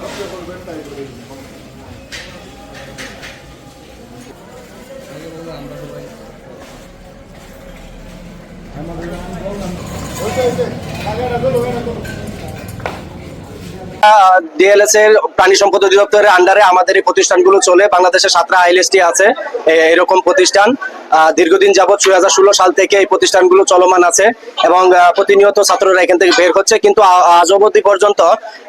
Gracias por ver esta DLS এর প্রাণী সম্পদ অধিদপ্তরের আন্ডারে আমাদের এই প্রতিষ্ঠানগুলো চলে। বাংলাদেশে সাতটা আইএলএসটি আছে। এরকম প্রতিষ্ঠান। দীর্ঘদিন যাবৎ দুই হাজার ষোলো সাল থেকে এই প্রতিষ্ঠানগুলো চলমান আছে এবং প্রতিনিয়ত ছাত্ররা এখান থেকে বের হচ্ছে। কিন্তু আজ অবধি পর্যন্ত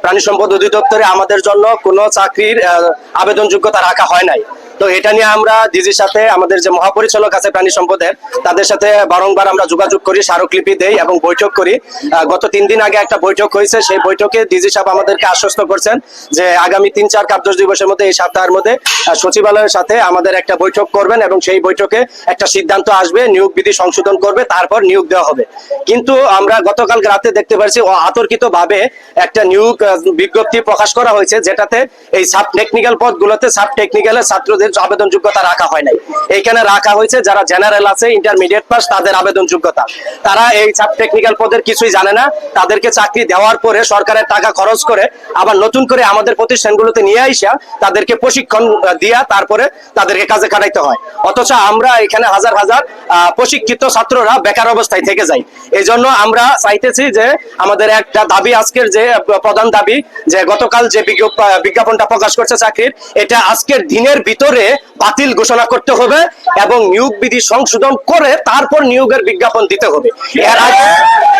প্রাণী সম্পদ অধিদপ্তরে আমাদের জন্য কোনো চাকরির আহ, আবেদন যোগ্যতা রাখা হয় নাই। তো এটা নিয়ে আমরা ডিজির সাথে, আমাদের যে মহাপরিচালক আছে প্রাণী সম্পদের, তাদের সাথে বারংবার আমরা যোগাযোগ করি, স্মারকলিপি দেই এবং বৈঠক করি। গত তিন দিন আগে একটা বৈঠক হয়েছে, সেই বৈঠকে ডিজি সাহেব আমাদেরকে আশ্বস্ত করছেন যে আগামী তিন চার কার্য দিবসের মধ্যে এই সপ্তাহের মধ্যে সচিবালয়ের সাথে আমাদের একটা বৈঠক করবেন এবং সেই বৈঠকে একটা সিদ্ধান্ত আসবে, নিয়োগ বিধি সংশোধন করবে, তারপর নিয়োগ দেওয়া হবে। কিন্তু আমরা গতকাল রাতে দেখতে পাচ্ছি অতর্কিত ভাবে একটা নিয়োগ বিজ্ঞপ্তি প্রকাশ করা হয়েছে, যেটাতে এই সাব টেকনিক্যাল পদগুলোতে সাব টেকনিক্যালের ছাত্রদের আবেদন যোগ্যতা রাখা হয় নাই। এইখানে রাখা হয়েছে যারা জেনারেল আছে ইন্টারমিডিয়েট পাস তাদের আবেদন যোগ্যতা তারা এই সাব টেকনিক্যাল পদের কিছুই জানে না। তাদেরকে চাকরি দেওয়ার পরে সরকারের টাকা খরচ করে আবার নতুন করে আমাদের প্রতিষ্ঠানগুলোতে নিয়ে আইসা তাদেরকে প্রশিক্ষণ দিয়া তারপরে তাদেরকে কাজে খাটাইতে হয়। অথচ আমরা এখানে হাজার হাজার প্রশিক্ষিত ছাত্ররা বেকার অবস্থায় থেকে যাই এই জন্য আমরা চাইতেছি যে আমাদের একটা দাবি আজকের যে প্রধান দাবি যে গতকাল যে বিজ্ঞপ- বিজ্ঞাপনটা প্রকাশ করছে চাকরির, এটা আজকের দিনের ভিতরে বাতিল ঘোষণা করতে হবে এবং নিয়োগ বিধি সংশোধন করে তারপর নিয়োগের বিজ্ঞাপন দিতে হবে। এর আগে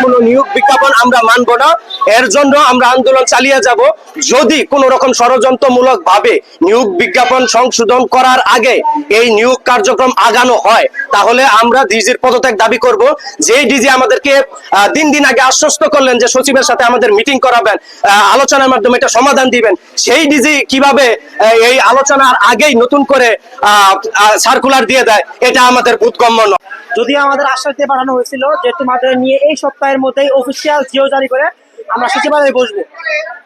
কোনো নিয়োগ বিজ্ঞাপন আমরা মানব না। এর জন্য আমরা আন্দোলন চালিয়ে যাব। যদি কোন রকম ষড়যন্ত্রমূলক ভাবে নিয়োগ বিজ্ঞাপন সংশোধন করার আগে এই নিয়োগ কার্যক্রম আগানো হয়, তাহলে আমরা ডিজির পদত্যাগ দাবি করব। যে ডিজি আমাদেরকে দিন দিন আগে আশ্বস্ত করলেন যে সচিবের সাথে আমাদের মিটিং করাবেন আলোচনার মাধ্যমে এটা সমাধান দিবেন, সেই ডিজি কীভাবে এই আলোচনার আগেই নতুন করে সার্কুলার দিয়ে দেয়, এটা আমাদের বোধগম্য নয়। যদিও আমাদের আশ্বাস দিয়ে পাঠানো হয়েছিল যে তোমাদের নিয়ে এই সপ্তাহের মধ্যেই অফিসিয়াল জিও জারি করে আমরা সচিবালয়ে বসবো।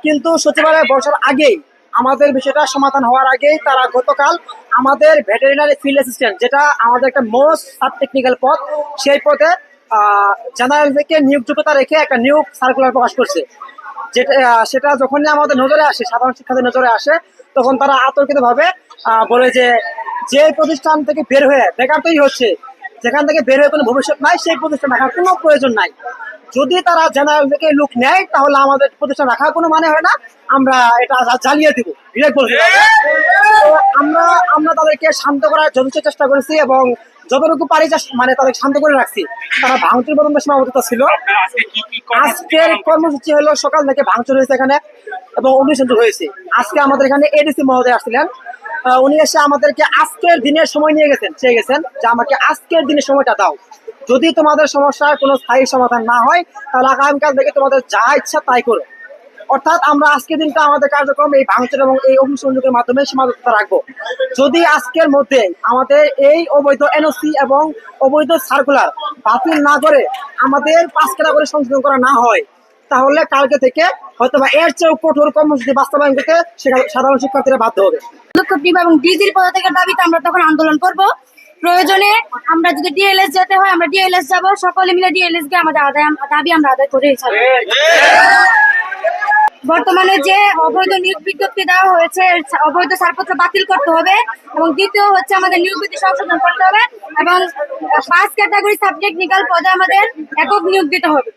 কিন্তু সচিবালয়ে বসার আগেই, আমাদের বিষয়টা সমাধান হওয়ার আগেই তারা গতকাল আমাদের ভেটেরিনারি ফিল্ড অ্যাসিস্ট্যান্ট যেটা আমাদের একটা মোস্ট সাব টেকনিক্যাল পদ, সেই পদে জেনারেল থেকে নিয়োগযোগ্যতা রেখে একটা নিয়োগ সার্কুলার প্রকাশ করছে। যেটা সেটা যখনই আমাদের নজরে আসে, সাধারণ শিক্ষার্থীর নজরে আসে তখন তারা আতর্কিত ভাবে বলে যে যে প্রতিষ্ঠান থেকে বের হয়ে বেকার তৈরি হচ্ছে, যেখান থেকে বের হয়ে কোনো ভবিষ্যৎ নাই, সেই প্রতিষ্ঠান রাখার কোনো প্রয়োজন নাই। যদি তারা জেনারেল থেকে লোক নেয়, তাহলে আমাদের প্রতিষ্ঠান রাখার কোনো মানে হয় না। আমরা এটা জ্বালিয়ে দিব। বলছি আমরা আমরা তাদেরকে শান্ত করার যথেষ্ট চেষ্টা করেছি এবং যতটুকু পারি মানে তাদের শান্ত করে রাখছি। তারা ভাঙচুর পর্যন্ত সীমাবদ্ধতা ছিল। আজকের কর্মসূচি হলো সকাল থেকে ভাঙচুর হয়েছে এখানে এবং অগ্নিসংযোগ হয়েছে। আজকে আমাদের এখানে এডিসি মহোদয় আসছিলেন। উনি এসে আমাদেরকে আজকের দিনের সময় নিয়ে গেছেন চেয়ে গেছেন যে আমাকে আজকের দিনের সময়টা দাও। যদি তোমাদের সমস্যার কোনো স্থায়ী সমাধান না হয়, তাহলে আগামীকাল থেকে তোমাদের যা ইচ্ছা তাই করো। অর্থাৎ আমরা আজকের দিনটা আমাদের কার্যক্রম এই ভাঙচুর এবং এই অগ্নিসংযোগের মাধ্যমে সীমাবদ্ধ রাখব। যদি আজকের মধ্যে আমাদের এই অবৈধ এনওসি এবং অবৈধ সার্কুলার বাতিল না করে আমাদের পাঁচ কেটা করে সংশোধন করা না হয় তাহলে কালকে থেকে হয়তো বা এর চেয়েও কঠোর কর্মসূচি বাস্তবায়ন করতে সেটা- সাধারণ শিক্ষার্থীরা বাধ্য হবে। এবং ডিজির পদত্যাগের দাবিতে আমরা তখন আন্দোলন করব। প্রয়োজনে আমরা যদি ডিএলএস যেতে হয় আমরা ডিএলএস যাব। সকলে মিলে ডিএলএস গিয়ে আমাদের আদায় দাবি আমরা আদায় করে বর্তমানে যে অবৈধ নিয়োগ বিজ্ঞপ্তি দেওয়া হয়েছে অবৈধ ছাড়পত্র বাতিল করতে হবে এবং দ্বিতীয় হচ্ছে আমাদের নিয়োগ বিধি সংশোধন করতে হবে এবং পাঁচ ক্যাটাগরি সাবজেক্ট নিকাল পদে আমাদের একক নিয়োগ দিতে হবে।